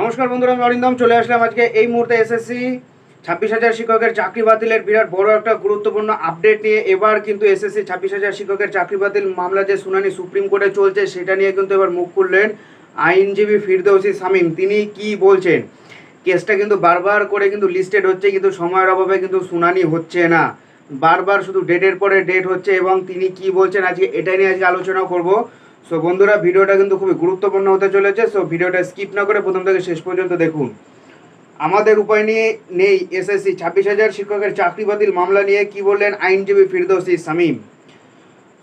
নমস্কার বন্ধুরা, আমি অরিন্দম, চলে আসলাম আজকে এই মুহূর্তে এসএসসি ছাব্বিশ হাজার শিক্ষকের চাকরি বাতিলের বিরাট বড় একটা গুরুত্বপূর্ণ আপডেট নিয়ে। এবার কিন্তু এসএসসি ছাব্বিশ হাজার শিক্ষকের চাকরি বাতিল মামলা যে শুনানি সুপ্রিম কোর্টে চলছে, সেটা নিয়ে কিন্তু এবার মুখ খুললেন আইনজীবী ফিরদৌসি শামীম। তিনি কি বলছেন? কেসটা কিন্তু বারবার করে কিন্তু লিস্টেড হচ্ছে, কিন্তু সময়ের অভাবে কিন্তু শুনানি হচ্ছে না। বারবার শুধু ডেটের পরে ডেট হচ্ছে, এবং তিনি কি বলছেন আজকে, এটা নিয়ে আজকে আলোচনা করব। সো বন্ধুরা, ভিডিওটা কিন্তু খুবই গুরুত্বপূর্ণ হতে চলেছে সো ভিডিওটা স্কিপ না করে প্রথম থেকে শেষ পর্যন্ত দেখুন। আমাদের উপায় নিয়ে, নেই এসএসসি ছাব্বিশ হাজার শিক্ষকের চাকরি বাতিল মামলা নিয়ে কি বললেন আইনজীবী ফিরদৌসি শামীম।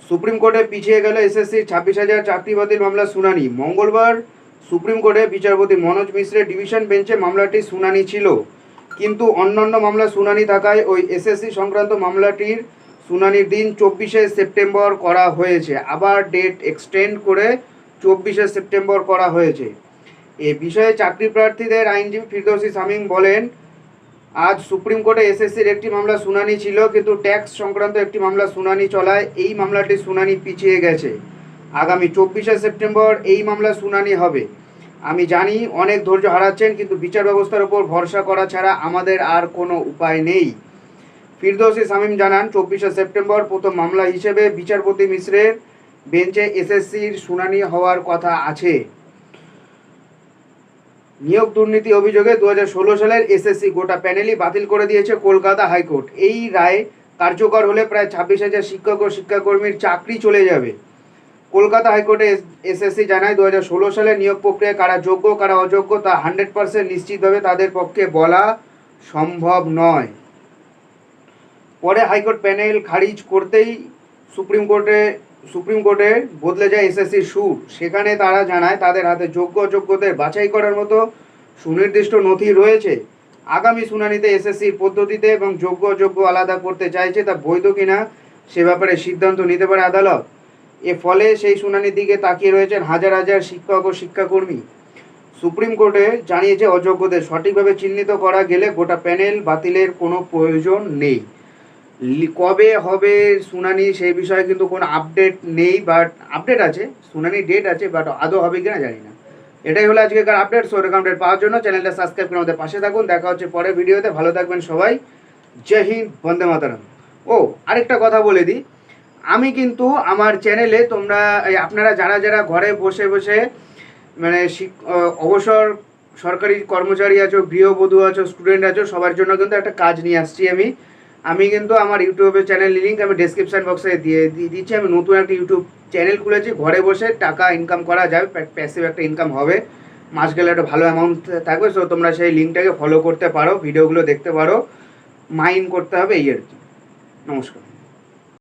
সুপ্রিম কোর্টে পিছিয়ে গেল এসএসসি ছাব্বিশ হাজার চাকরি বাতিল মামলা শুনানি। মঙ্গলবার সুপ্রিম কোর্টে বিচারপতি মনোজ মিশ্রের ডিভিশন বেঞ্চে মামলাটি শুনানি ছিল। কিন্তু অন্যান্য মামলা শুনানি থাকায় ওই এসএসসি সংক্রান্ত মামলাটির শুনানির দিন চব্বিশে সেপ্টেম্বর করা হয়েছে। আবার ডেট এক্সটেন্ড করে চব্বিশে সেপ্টেম্বর করা হয়েছে। এ বিষয়ে চাকরি প্রার্থীদের আইনজীবী ফিরদৌসি শামীম বলেন, আজ সুপ্রিম কোর্টে এসএসসির একটি মামলা শুনানি ছিল, কিন্তু ট্যাক্স সংক্রান্ত একটি মামলা শুনানি চলায় এই মামলাটির শুনানি পিছিয়ে গেছে। আগামী চব্বিশে সেপ্টেম্বর এই মামলা শুনানি হবে। আমি জানি অনেক ধৈর্য হারাচ্ছেন, কিন্তু বিচার ব্যবস্থার উপর ভরসা করা ছাড়া আমাদের আর কোনো উপায় নেই। ফিরদৌসি শামীম জানান, চব্বিশে সেপ্টেম্বর প্রথম মামলা হিসেবে বিচারপতি মিশ্রের বেঞ্চে এসএসসির শুনানি হওয়ার কথা আছে। নিয়োগ দুর্নীতি অভিযোগে দু হাজার ষোলো সালের এসএসসি গোটা প্যানেলই বাতিল করে দিয়েছে কলকাতা হাইকোর্ট। এই রায় কার্যকর হলে প্রায় ছাব্বিশ হাজার শিক্ষক ও শিক্ষাকর্মীর চাকরি চলে যাবে। কলকাতা হাইকোর্টে এসএসসি জানায় দু সালে নিয়োগ প্রক্রিয়ায় কারা যোগ্য, কারা অযোগ্য তা হান্ড্রেড পার্সেন্ট নিশ্চিতভাবে তাদের পক্ষে বলা সম্ভব নয়। পরে হাইকোর্ট প্যানেল খারিজ করতেই সুপ্রিম কোর্টে সুপ্রিম কোর্টে বদলে যায় এসএসসি সুর। সেখানে তারা জানায় তাদের হাতে যোগ্য অযোগ্যদের বাছাই করার মতো সুনির্দিষ্ট নথি রয়েছে। আগামী শুনানিতে এসএসসির পদ্ধতিতে এবং যোগ্য অযোগ্য আলাদা করতে চাইছে তা বৈধ কিনা, সে ব্যাপারে সিদ্ধান্ত নিতে পারে আদালত। এ ফলে সেই শুনানির দিকে তাকিয়ে রয়েছেন হাজার হাজার শিক্ষক ও শিক্ষাকর্মী। সুপ্রিম কোর্টে জানিয়েছে, অযোগ্যদের সঠিকভাবে চিহ্নিত করা গেলে গোটা প্যানেল বাতিলের কোনো প্রয়োজন নেই। কবে হবে শুনানি সেই বিষয়ে কিন্তু কোনো আপডেট নেই বাট আপডেট আছে, শুনানি ডেট আছে বাট আদৌ হবে কিনা জানি না। এটাই হলো আজকেকার আপডেট সো এরকম আপডেট পাওয়ার জন্য চ্যানেলটা সাবস্ক্রাইব করে আমাদের পাশে থাকুন। দেখা হচ্ছে পরের ভিডিওতে। ভালো থাকবেন সবাই। জয় হিন্দ, বন্দে মাতারাম। ও, আরেকটা কথা বলে দিই। আমি কিন্তু আমার চ্যানেলে তোমরা আপনারা যারা যারা ঘরে বসে বসে মানে অবসর সরকারি কর্মচারী আছো, গৃহবধূ আছো স্টুডেন্ট আছো, সবার জন্য কিন্তু একটা কাজ নিয়ে আসছি আমি। আমি কিন্তু আমার ইউটিউবের চ্যানেল লিঙ্ক আমি ডিসক্রিপশান বক্সে দিয়ে দিয়ে দিচ্ছি। আমি নতুন একটা ইউটিউব চ্যানেল খুলেছি। ঘরে বসে টাকা ইনকাম করা যাবে প্যাসিভ একটা ইনকাম হবে। মাস গেলে একটা ভালো অ্যামাউন্ট থাকবে। সো তোমরা সেই লিঙ্কটাকে ফলো করতে পারো ভিডিওগুলো দেখতে পারো। মাইন করতে হবে, এই আর কি। নমস্কার।